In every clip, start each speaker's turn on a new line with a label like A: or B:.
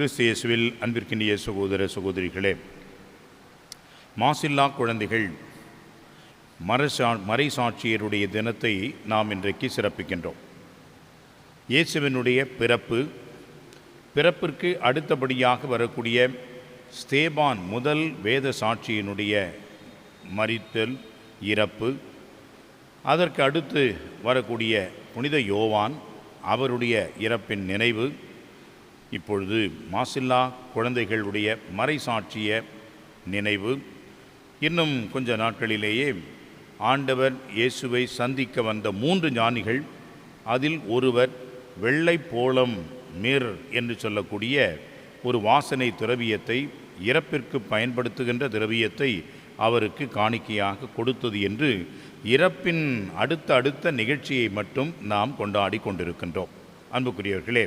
A: கிறிஸ்து இயேசுவில் அன்பிற்கினிய சகோதர சகோதரிகளே மாசில்லா குழந்தைகள் மரசா மறைசாட்சியருடைய தினத்தை நாம் இன்றைக்கு சிறப்பிக்கின்றோம். இயேசுவினுடைய பிறப்பு பிறப்பிற்கு அடுத்தபடியாக வரக்கூடிய ஸ்தேபான் முதல் வேத சாட்சியினுடைய மறித்தல் இறப்பு அதற்கு அடுத்து வரக்கூடிய புனித யோவான் அவருடைய இறப்பின் நினைவு இப்பொழுது மாசில்லா குழந்தைகளுடைய மறைசாட்சிய நினைவு. இன்னும் கொஞ்ச நாட்களிலேயே ஆண்டவர் இயேசுவை சந்திக்க வந்த மூன்று ஞானிகள் அதில் ஒருவர் வெள்ளை போளம் மிர் என்று சொல்லக்கூடிய ஒரு வாசனை திரவியத்தை இறப்பிற்கு பயன்படுத்துகின்ற திரவியத்தை அவருக்கு காணிக்கையாக கொடுத்தது என்று இறப்பின் அடுத்த அடுத்த நிகழ்ச்சியை மட்டும் நாம் கொண்டாடி கொண்டிருக்கின்றோம். அன்புக்குரியவர்களே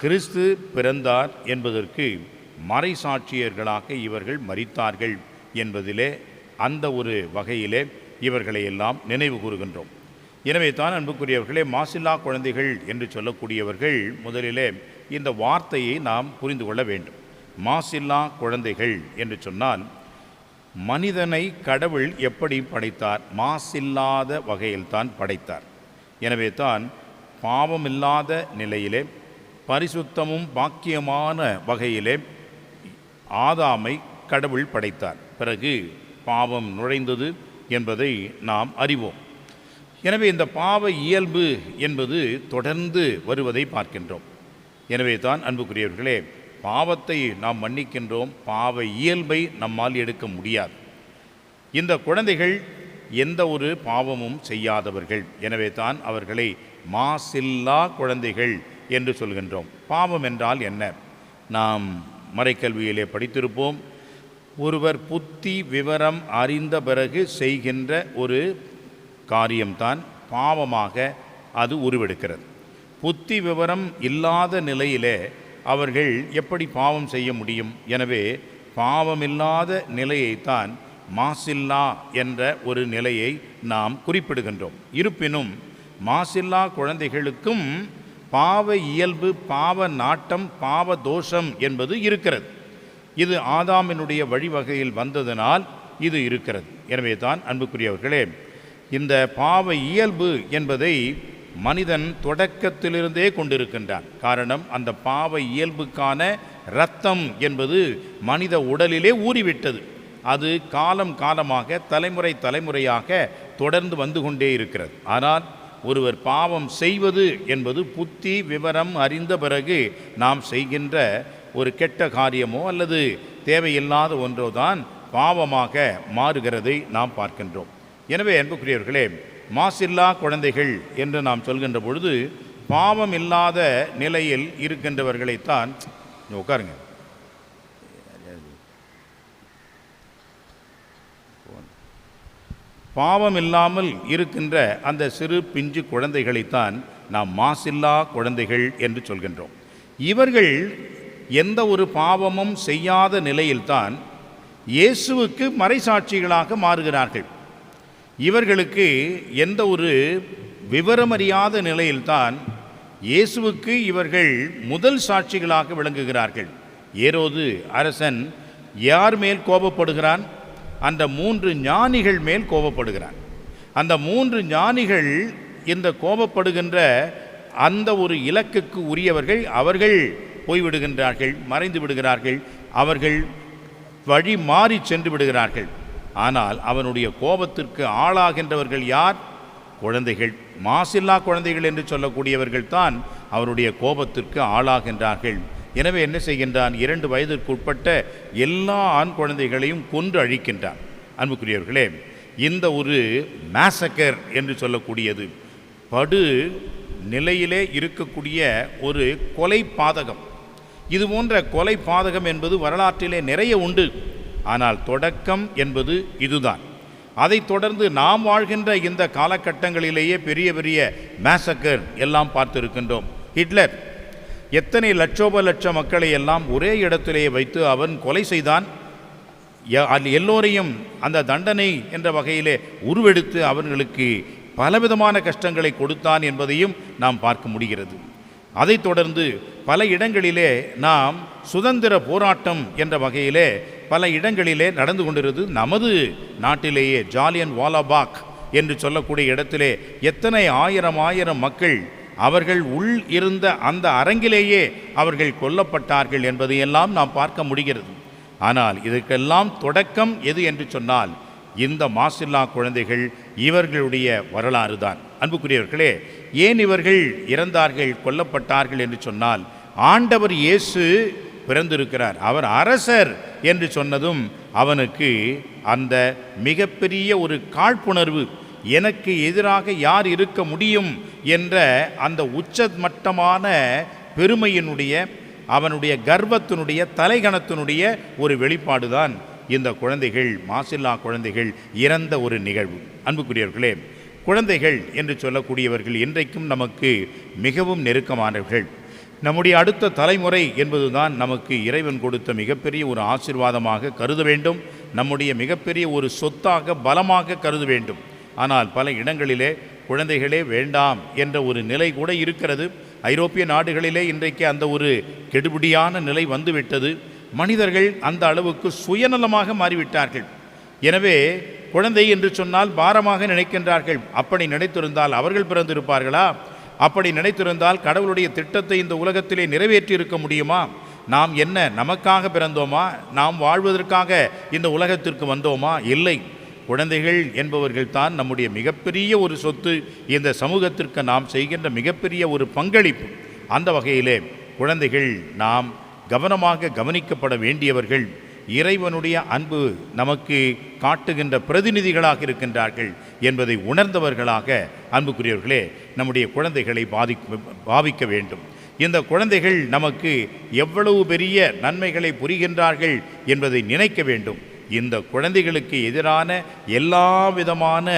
A: கிறிஸ்து பிறந்தார் என்பதற்கு மறைசாட்சியர்களாக இவர்கள் மறித்தார்கள் என்பதிலே அந்த ஒரு வகையிலே இவர்களை எல்லாம் நினைவு கூறுகின்றோம். எனவே தான் அன்புக்குரியவர்களே மாசில்லா குழந்தைகள் என்று சொல்லக்கூடியவர்கள் முதலிலே இந்த வார்த்தையை நாம் புரிந்து கொள்ள வேண்டும். மாசில்லா குழந்தைகள் என்று சொன்னால் மனிதனை கடவுள் எப்படி படைத்தார்? மாசில்லாத வகையில்தான் படைத்தார். எனவே தான் பாவமில்லாத நிலையிலே பரிசுத்தமும் பாக்கியமான வகையிலே ஆதாமை கடவுள் படைத்தார். பிறகு பாவம் நுழைந்தது என்பதை நாம் அறிவோம். எனவே இந்த பாவ இயல்பு என்பது தொடர்ந்து வருவதை பார்க்கின்றோம். எனவே தான் அன்புக்குரியவர்களே பாவத்தை நாம் மன்னிக்கின்றோம் பாவ இயல்பை நம்மால் எடுக்க முடியாது. இந்த குழந்தைகள் எந்த ஒரு பாவமும் செய்யாதவர்கள். எனவே தான் அவர்களை மாசில்லா குழந்தைகள் என்று சொல்கின்றோம். பாவம் என்றால் என்ன? நாம் மறைக்கல்வியிலே படித்திருப்போம். ஒருவர் புத்தி விவரம் அறிந்த பிறகு செய்கின்ற ஒரு காரியம்தான் பாவமாக அது உருவெடுக்கிறது. புத்தி விவரம் இல்லாத நிலையிலே அவர்கள் எப்படி பாவம் செய்ய முடியும்? எனவே பாவமில்லாத நிலையைத்தான் மாசில்லா என்ற ஒரு நிலையை நாம் குறிப்பிடுகின்றோம். இருப்பினும் மாசில்லா குழந்தைகளுக்கும் பாவ இயல்பு பாவ நாட்டம் பாவ தோஷம் என்பது இருக்கிறது. இது ஆதாமினுடைய வழிவகையில் வந்ததனால் இது இருக்கிறது. எனவே தான் அன்புக்குரியவர்களே இந்த பாவ இயல்பு என்பதை மனிதன் தொடக்கத்திலிருந்தே கொண்டிருக்கின்றான். காரணம் அந்த பாவ இயல்புக்கான இரத்தம் என்பது மனித உடலிலே ஊறிவிட்டது. அது காலம் காலமாக தலைமுறை தலைமுறையாக தொடர்ந்து வந்து கொண்டே இருக்கிறது. ஆனால் ஒருவர் பாவம் செய்வது என்பது புத்தி விவரம் அறிந்த பிறகு நாம் செய்கின்ற ஒரு கெட்ட காரியமோ அல்லது தேவையில்லாத ஒன்றோ தான் பாவமாக மாறுகிறதை நாம் பார்க்கின்றோம். எனவே அன்புக்குரியவர்களே மாசில்லா குழந்தைகள் என்று நாம் சொல்கின்ற பொழுது பாவம் இல்லாத நிலையில் இருக்கின்றவர்களைத்தான் உட்காருங்க. பாவம் இல்லாமல் இருக்கின்ற அந்த சிறு பிஞ்சு குழந்தைகளைத்தான் நாம் மாசில்லா குழந்தைகள் என்று சொல்கின்றோம். இவர்கள் எந்த ஒரு பாவமும் செய்யாத நிலையில்தான் இயேசுவுக்கு மறைசாட்சிகளாக மாறுகிறார்கள். இவர்களுக்கு எந்த ஒரு விவரமறியாத நிலையில்தான் இயேசுவுக்கு இவர்கள் முதல் சாட்சிகளாக விளங்குகிறார்கள். ஏரோது அரசன் யார் மேல் கோபப்படுகிறான்? அந்த மூன்று ஞானிகள் மேல் கோபப்படுகிறான். அந்த மூன்று ஞானிகள் இந்த கோபப்படுகின்ற அந்த ஒரு இலக்குக்கு உரியவர்கள் அவர்கள் போய்விடுகின்றார்கள் மறைந்து விடுகிறார்கள் அவர்கள் வழி மாறி சென்று விடுகிறார்கள். ஆனால் அவனுடைய கோபத்திற்கு ஆளாகின்றவர்கள் யார்? குழந்தைகள். மாசில்லா குழந்தைகள் என்று சொல்லக்கூடியவர்கள் தான் அவருடைய கோபத்திற்கு ஆளாகின்றார்கள். எனவே என்ன செய்கின்றான்? இரண்டு வயதிற்குட்பட்ட எல்லா ஆண் குழந்தைகளையும் கொன்று அழிக்கின்றான். அன்புக்குரியவர்களே இந்த ஒரு மேசக்கர் என்று சொல்லக்கூடியது. படு நிலையிலே இருக்கக்கூடிய ஒரு கொலை பாதகம். இது போன்ற கொலை பாதகம் என்பது வரலாற்றிலே நிறைய உண்டு. ஆனால் தொடக்கம் என்பது இதுதான். அதைத் தொடர்ந்து நாம் வாழ்கின்ற இந்த காலகட்டங்களிலேயே பெரிய பெரிய மேசக்கர் எல்லாம் பார்த்திருக்கின்றோம். ஹிட்லர் எத்தனை லட்சோப லட்ச மக்களை எல்லாம் ஒரே இடத்திலேயே வைத்து அவன் கொலை செய்தான்? எல்லோரையும் அந்த தண்டனை என்ற வகையிலே உருவெடுத்து அவர்களுக்கு பலவிதமான கஷ்டங்களை கொடுத்தான் என்பதையும் நாம் பார்க்க முடிகிறது. அதைத் தொடர்ந்து பல இடங்களிலே நாம் சுதந்திர போராட்டம் என்ற வகையிலே பல இடங்களிலே நடந்து கொண்டிருது நமது நாட்டிலேயே ஜாலியன் வாலாபாக் என்று சொல்லக்கூடிய இடத்திலே எத்தனை ஆயிரம் ஆயிரம் மக்கள் அவர்கள் உள் இருந்த அந்த அரங்கிலேயே அவர்கள் கொல்லப்பட்டார்கள் என்பதையெல்லாம் நாம் பார்க்க முடிகிறது. ஆனால் இதற்கெல்லாம் தொடக்கம் எது என்று சொன்னால் இந்த மாசில்லா குழந்தைகள் இவர்களுடைய வரலாறு தான் அன்புக்குரியவர்களே ஏன் இவர்கள் இறந்தார்கள் கொல்லப்பட்டார்கள் என்று சொன்னால் ஆண்டவர் இயேசு பிறந்திருக்கிறார். அவர் அரசர் என்று சொன்னதும் அவனுக்கு அந்த மிகப்பெரிய ஒரு காழ்ப்புணர்வு எனக்கு எதிராக யார் இருக்க முடியும் என்ற அந்த உச்சமட்டமான பெருமையினுடைய அவனுடைய கர்வத்தினுடைய தலைகணத்தினுடைய ஒரு வெளிப்பாடுதான் இந்த குழந்தைகள் மாசில்லா குழந்தைகள் இறந்த ஒரு நிகழ்வு. அன்புக்குரியவர்களே குழந்தைகள் என்று சொல்லக்கூடியவர்கள் இன்றைக்கும் நமக்கு மிகவும் நெருக்கமானவர்கள். நம்முடைய அடுத்த தலைமுறை என்பதுதான் நமக்கு இறைவன் கொடுத்த மிகப்பெரிய ஒரு ஆசிர்வாதமாக கருத வேண்டும். நம்முடைய மிகப்பெரிய ஒரு சொத்தாக பலமாக கருத வேண்டும். ஆனால் பல இடங்களிலே குழந்தைகளே வேண்டாம் என்ற ஒரு நிலை கூட இருக்கிறது. ஐரோப்பிய நாடுகளிலே இன்றைக்கு அந்த ஒரு கெடுபிடியான நிலை வந்துவிட்டது. மனிதர்கள் அந்த அளவுக்கு சுயநலமாக மாறிவிட்டார்கள். எனவே குழந்தை என்று சொன்னால் பாரமாக நினைக்கின்றார்கள். அப்படி நினைத்திருந்தால் அவர்கள் பிறந்திருப்பார்களா? அப்படி நினைத்திருந்தால் கடவுளுடைய திட்டத்தை இந்த உலகத்திலே நிறைவேற்றி இருக்க முடியுமா? நாம் என்ன நமக்காக பிறந்தோமா? நாம் வாழ்வதற்காக இந்த உலகத்திற்கு வந்தோமா? இல்லை. குழந்தைகள் என்பவர்கள் தான் நம்முடைய மிகப்பெரிய ஒரு சொத்து. இந்த சமூகத்திற்கு நாம் செய்கின்ற மிகப்பெரிய ஒரு பங்களிப்பு. அந்த வகையிலே குழந்தைகள் நாம் கவனமாக கவனிக்கப்பட வேண்டியவர்கள். இறைவனுடைய அன்பு நமக்கு காட்டுகின்ற பிரதிநிதிகளாக இருக்கின்றார்கள் என்பதை உணர்ந்தவர்களாக அன்புக்குரியவர்களே நம்முடைய குழந்தைகளை பாதி பாவிக்க வேண்டும். இந்த குழந்தைகள் நமக்கு எவ்வளவு பெரிய நன்மைகளை புரிகின்றார்கள் என்பதை நினைக்க வேண்டும். இந்த குழந்தைகளுக்கு எதிரான எல்லா விதமான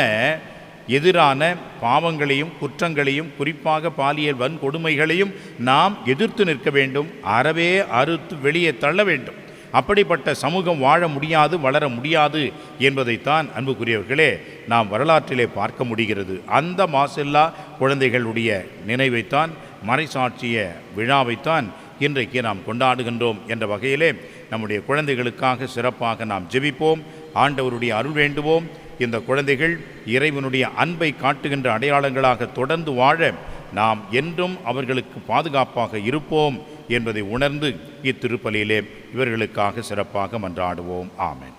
A: எதிரான பாவங்களையும் குற்றங்களையும் குறிப்பாக பாலியல் வன்கொடுமைகளையும் நாம் எதிர்த்து நிற்க வேண்டும். அறவே அறுத்து வெளியே தள்ள வேண்டும். அப்படிப்பட்ட சமூகம் வாழ முடியாது வளர முடியாது என்பதைத்தான் அன்புக்குரியவர்களே நாம் வரலாற்றிலே பார்க்க முடிகிறது. அந்த மாசில்லா குழந்தைகளுடைய நினைவைத்தான் மறைசாட்சிய விழாவைத்தான் இன்றைக்கு நாம் கொண்டாடுகின்றோம் என்ற வகையிலே நம்முடைய குழந்தைகளுக்காக சிறப்பாக நாம் ஜெபிப்போம். ஆண்டவருடைய அருள் வேண்டுவோம். இந்த குழந்தைகள் இறைவனுடைய அன்பை காட்டுகின்ற அடையாளங்களாக தொடர்ந்து வாழ நாம் என்றும் அவர்களுக்கு பாதுகாப்பாக இருப்போம் என்பதை உணர்ந்து இத்திருப்பலியிலே இவர்களுக்காக சிறப்பாக மன்றாடுவோம். ஆமன்.